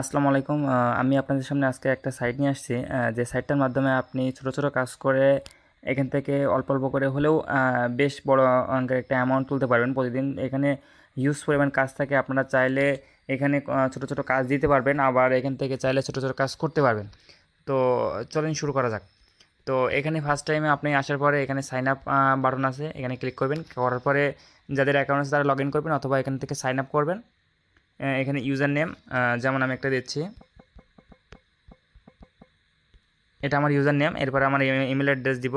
আসসালামু আলাইকুম। আমি আপনাদের সামনে আজকে একটা সাইট নিয়ে আসছি যে সাইটটার মাধ্যমে আপনি ছোট ছোট কাজ করে এখান থেকে অল্প অল্প করে হলেও বেশ বড় অঙ্কের একটা অ্যামাউন্ট তুলতে পারবেন। প্রতিদিন এখানে হিউজ পরিমাণ কাজ থাকে, আপনারা চাইলে এখানে ছোট ছোট কাজ দিতে পারবেন, আবার এখান থেকে চাইলে ছোট ছোট কাজ করতে পারবেন। তো চলেন শুরু করা যাক। তো এখানে ফার্স্ট টাইমে আপনি আসার পরে এখানে সাইন আপ বাটন আছে, এখানে ক্লিক করবেন। করার পরে যাদের অ্যাকাউন্ট আছে তারা লগ ইন করবেন, অথবা এখান থেকে সাইন আপ করবেন। এখানে ইউজার নেম যেমন আমি একটা দিচ্ছি। এটা আমার ইউজার নেম এরপরে আমার ইমেল অ্যাড্রেস দিব।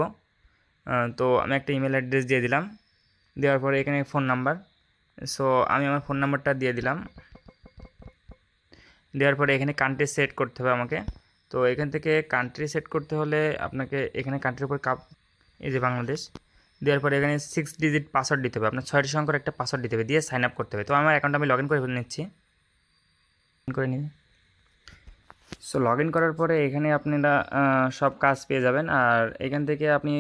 তো আমি একটা ইমেল অ্যাড্রেস দিয়ে দিলাম। দেওয়ার পরে এখানে ফোন নাম্বার। সো, আমি আমার ফোন নাম্বারটা দিয়ে দিলাম। দেওয়ার পরে এখানে কান্ট্রি সেট করতে হবে আমাকে। তো এখান থেকে কান্ট্রি সেট করতে হলে আপনাকে এখানে কান্ট্রির উপর কাপ এই যে বাংলাদেশ। দেওয়ার পরে এখানে সিক্স ডিজিট পাসওয়ার্ড দিতে হবে। আপনার ছয়টি সংখ্যার একটা পাসওয়ার্ড দিতে হবে, দিয়ে সাইন আপ করতে হবে। তো আমার অ্যাকাউন্ট আমি লগ ইন করে ফেলে নিচ্ছি। করে নিন। সো লগ ইন করার পরে এখানে আপনারা সব কাজ পেয়ে যাবেন। আর এখান থেকে আপনি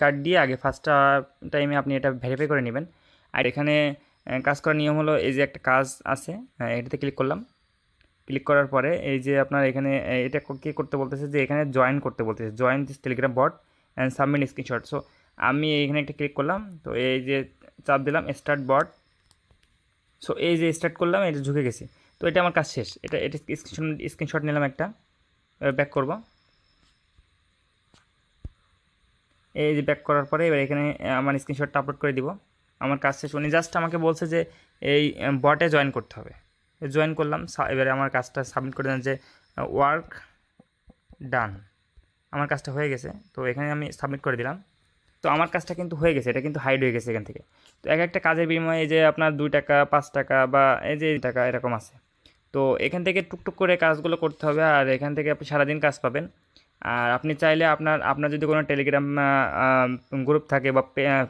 কার্ড দিয়ে আগে ফার্স্ট টাইমে আপনি এটা ভেরিফাই করে নেবেন। আর এখানে কাজ করার নিয়ম হলো এই যে একটা কাজ আছে এটাতে ক্লিক করলাম। ক্লিক করার পরে এই যে আপনার এখানে এটা কি করতে বলতেছে যে এখানে জয়েন করতে বলতেছে। Join this Telegram bot and submit screenshot so আমি এখানে একটা ক্লিক করলাম, তো এই যে চাপ দিলাম স্টার্ট বট সো এই যে স্টার্ট করলাম, এটা ঝুঁকে গেছি। তো এটা আমার কাজ শেষ। এটা এটা স্ক্রিনশট স্ক্রিনশট নিলাম একটা। এবার ব্যাক করব। এই যে ব্যাক করার পরে এবার এখানে আমার স্ক্রিনশটটা আপলোড করে দিব। আমার কাজ শেষ। উনি জাস্ট আমাকে বলছে যে, এই বটে জয়েন করতে হবে। জয়েন করলাম এবারে আমার কাজটা সাবমিট করে দেন যে ওয়ার্ক ডান আমার কাজটা হয়ে গেছে। তো এখানে আমি সাবমিট করে দিলাম। তো আমার কাজটা কিন্তু হয়ে গেছে, এটা কিন্তু হাইড হয়ে গেছে এখান থেকে। তো এক একটা কাজের বিনিময়ে এই যে আপনার দুই টাকা, পাঁচ টাকা বা এই যে টাকা এরকম আছে। তো এখান থেকে টুকটুক করে কাজগুলো করতে হবে আর এখান থেকে আপনি সারাদিন কাজ পাবেন। আর আপনি চাইলে আপনার আপনার যদি কোনো টেলিগ্রাম গ্রুপ থাকে বা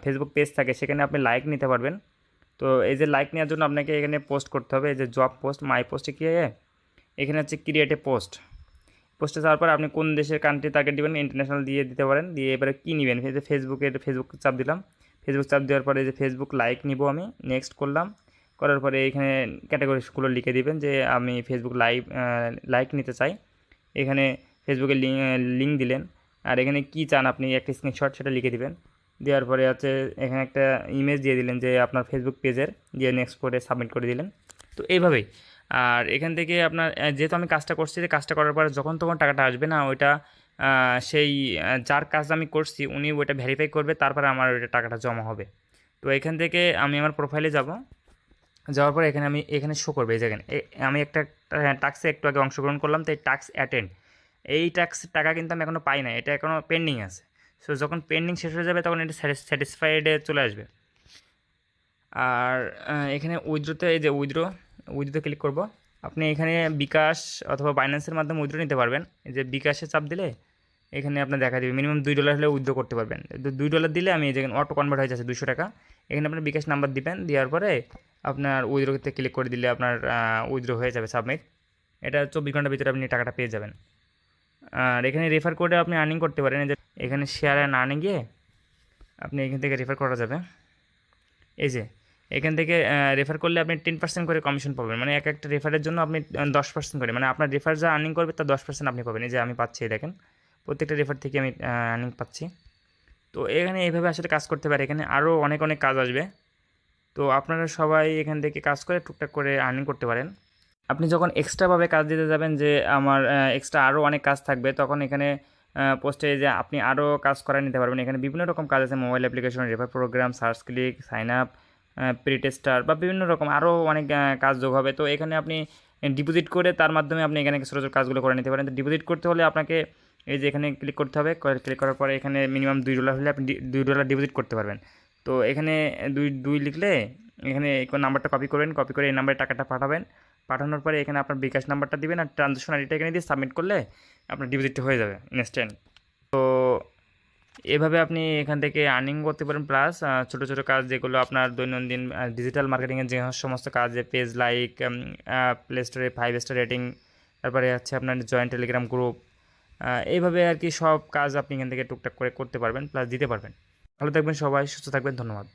ফেসবুক পেজ থাকে, সেখানে আপনি লাইক নিতে পারবেন। তো এই যে লাইক নেওয়ার জন্য আপনাকে এখানে পোস্ট করতে হবে। এই যে জব পোস্ট মাই পোস্টে কী এখানে হচ্ছে ক্রিয়েটে পোস্ট পোস্টে যাওয়ার পর আপনি কোন দেশের কান্ট্রি তাকে দিবেন ইন্টারন্যাশনাল দিয়ে দিতে পারেন, দিয়ে এবারে কী নেবেন? এই যে ফেসবুকে ফেসবুক চাপ দিলাম ফেসবুক চাপ দেওয়ার পরে যে ফেসবুক লাইক নিব আমি নেক্সট করলাম, করার পরে এখানে ক্যাটাগরিগুলো লিখে দিবেন যে আমি ফেসবুক লাইভ লাইক নিতে চাই। এখানে ফেসবুকে লিঙ্ক দিলেন, আর এখানে কী চান আপনি একটা স্ক্রিনশট সেটা লিখে দিবেন। দেওয়ার পরে হচ্ছে এখানে একটা ইমেজ দিয়ে দিলেন যে আপনার ফেসবুক পেজের দিয়ে নেক্সট করে সাবমিট করে দিলেন। তো এইভাবেই। আর এখান থেকে আপনার যেহেতু আমি কাজটা করছি যে কাজটা করার পরে যখন তখন টাকাটা আসবে না, ওইটা সেই যার কাজ আমি করছি, উনি ওইটা ভেরিফাই করবে, তারপরে আমার ওইটা টাকাটা জমা হবে। তো এখান থেকে আমি আমার প্রোফাইলে যাব। যাওয়ার পর এখানে আমি, এখানে শো করবে, এই জায়গায় আমি একটা টাক্সে একটু আগে অংশগ্রহণ করলাম, তো এই টাক্স অ্যাটেন্ড এই ট্যাক্স টাকা কিন্তু আমি এখনও পাই না এটা এখনও পেন্ডিং আছে। সো যখন পেন্ডিং শেষ হয়ে যাবে, তখন এটা স্যাটিসফাইডে চলে আসবে। আর এখানে উইথড্রোতে এই যে উইথড্রো উইথড্রোতে ক্লিক করব। আপনি এখানে বিকাশ অথবা বাইন্যান্সের মাধ্যমে উইথড্রো নিতে পারবেন। এই যে বিকাশে চাপ দিলে এখানে আপনার দেখা দেবে। মিনিমাম দুই ডলার হলে উইথড্রো করতে পারবেন। দুই ডলার দিলে আমি যেখানে অটো কনভার্ট হয়ে যাচ্ছে দুশো টাকা। এখানে আপনার বিকাশ নাম্বার দিবেন। দেওয়ার পরে আপনার উইথড্রোতে ক্লিক করে দিলে আপনার উইথড্রো হয়ে যাবে সাবমিট এটা চব্বিশ ঘণ্টার ভিতরে আপনি টাকাটা পেয়ে যাবেন। আর এখানে রেফার করে আপনি আর্নিং করতে পারেন। যে এখানে শেয়ার অ্যান্ড আর্নিং গিয়ে আপনি এখান থেকে রেফার করা যাবে। এই যে এখান থেকে রেফার করলে আপনি টেন পার্সেন্ট করে কমিশন পাবেন। মানে এক একটা রেফারের জন্য আপনি দশ পার্সেন্ট করে। মানে আপনার রেফার যা আর্নিং করবে তার দশ পার্সেন্ট আপনি পাবেন। এই যে আমি পাচ্ছি দেখেন। প্রত্যেকটা রেফার থেকে আমি আর্নিং পাচ্ছি। তো এখানে এইভাবে আসলে কাজ করতে পারে। এখানে আরও অনেক অনেক কাজ আসবে। তো আপনারা সবাই এখান থেকে কাজ করে টুকটাক করে আর্নিং করতে পারেন। আপনি যখন এক্সট্রাভাবে কাজ দিতে যাবেন যে আমার এক্সট্রা আরও অনেক কাজ থাকবে, তখন এখানে পোস্টে যে আপনি আরও কাজ করে নিতে পারবেন। এখানে বিভিন্ন রকম কাজ আছে। Mobile application refer program search click sign up pretester বা বিভিন্ন রকম আরও অনেক কাজ যোগ হবে। তো এখানে আপনি ডিপোজিট করে তার মাধ্যমে আপনি এখানে ছোটো ছোটো কাজগুলো করে নিতে পারেন। তো ডিপোজিট করতে হলে আপনাকে এই যে এখানে ক্লিক করতে হবে। ক্লিক করার পরে এখানে মিনিমাম দুই ডলার হলে আপনি দুই ডলার ডিপোজিট করতে পারবেন। তো এখানে দুই দুই লিখলে এখানে নাম্বারটা কপি করবেন। কপি করে এই নাম্বারে টাকাটা পাঠাবেন। পাঠানোর পরে এখানে আপনার বিকাশ নাম্বারটা দিবেন আর ট্রানজ্যাকশন আইডিটা এখানে দিয়ে সাবমিট করলে আপনার ডিপোজিটটা হয়ে যাবে। ইনস্ট্যান্ট তো এভাবে আপনি এখান থেকে আর্নিং করতে পারেন প্লাস ছোটো ছোটো কাজ যেগুলো আপনার দৈনন্দিন ডিজিটাল মার্কেটিংয়ের যে সমস্ত কাজ, যে পেজ লাইক প্লে স্টোরে ফাইভ স্টার রেটিং তারপরে হচ্ছে আপনার জয়েন্ট টেলিগ্রাম গ্রুপ এইভাবে আর কি সব কাজ আপনি এখান থেকে টুকটাক করে করতে পারবেন প্লাস দিতে পারবেন। ভালো থাকবেন সবাই, সুস্থ থাকবেন, ধন্যবাদ।